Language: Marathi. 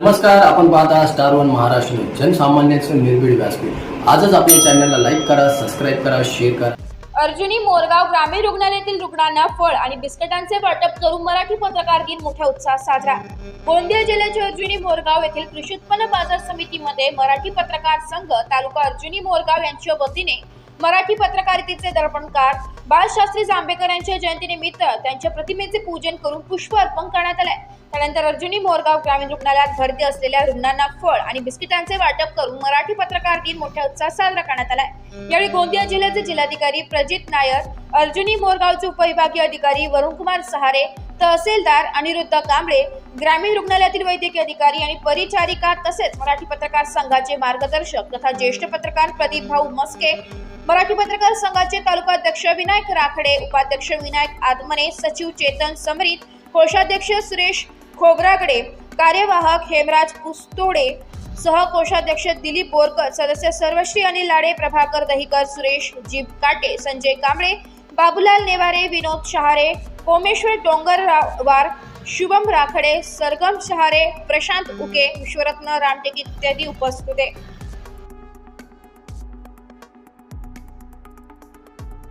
नमस्कार आपण पाहता स्टार वन महाराष्ट्र न्यूज. निर्भीड व्यासपीठ. आजच आपल्या चॅनलला लाईक करा सबस्क्राईब करा शेअर करा. अर्जुनी मोरगाव ग्रामीण रुग्णालयातील रुग्णांना फळ आणि बिस्किटांचे वाटप करून मराठी पत्रकार दिन मोठ्या उत्साहात साजरा. गोंदिया जिल्ह्याच्या अर्जुनी मोरगाव येथील कृषी उत्पन्न बाजार समितीमध्ये मराठी पत्रकार संघ तालुका अर्जुनी मोरगाव यांच्या वतीने मराठी पत्रकारितेचे दर्पणकार बाळशास्त्री जांभेकर यांच्या जयंतीनिमित्त त्यांच्या प्रतिमेचे पूजन करून पुष्प अर्पण करण्यात आले त्यानंतर अर्जुनी मोरगाव ग्रामीण रुग्णालयात भरती असलेल्या रुग्णांना फळ आणि बिस्किटांचे वाटप करून मराठी पत्रकार दिन मोठ्या उत्साहात साजरा करण्यात आलाय. यावेळी गोंदिया जिल्ह्याचे जिल्हाधिकारी प्रजित नायर अर्जुनी मोरगावचे उपविभागीय अधिकारी वरुणकुमार सहारे तहसीलदार अनिरुद्ध कांबळे ग्रामीण रुग्णालयातील वैद्यकीय अधिकारी आणि परिचारिका तसेच मराठी पत्रकार संघाचे मार्गदर्शक तथा ज्येष्ठ पत्रकार प्रदीप भाऊ मस्के मराठी पत्रकार संघाचे तालुका अध्यक्ष विनायक राखडे उपाध्यक्ष विनायक आदमने सचिव चेतन समरीत कोषाध्यक्ष सुरेश खोबरागडे कार्यवाहक हेमराज पुस्तोडे सहकोषाध्यक्ष दिलीप बोरकर सदस्य सर्वश्री अनिल लाडे प्रभाकर दहिकर सुरेश जीप काटे संजय कांबळे बाबूलाल नेवारे विनोद शहारे कोमेश्वर डोंगरवार शुभम राखडे सरगम शहारे प्रशांत उके विश्वरत्न रामटेक इत्यादी उपस्थित होते.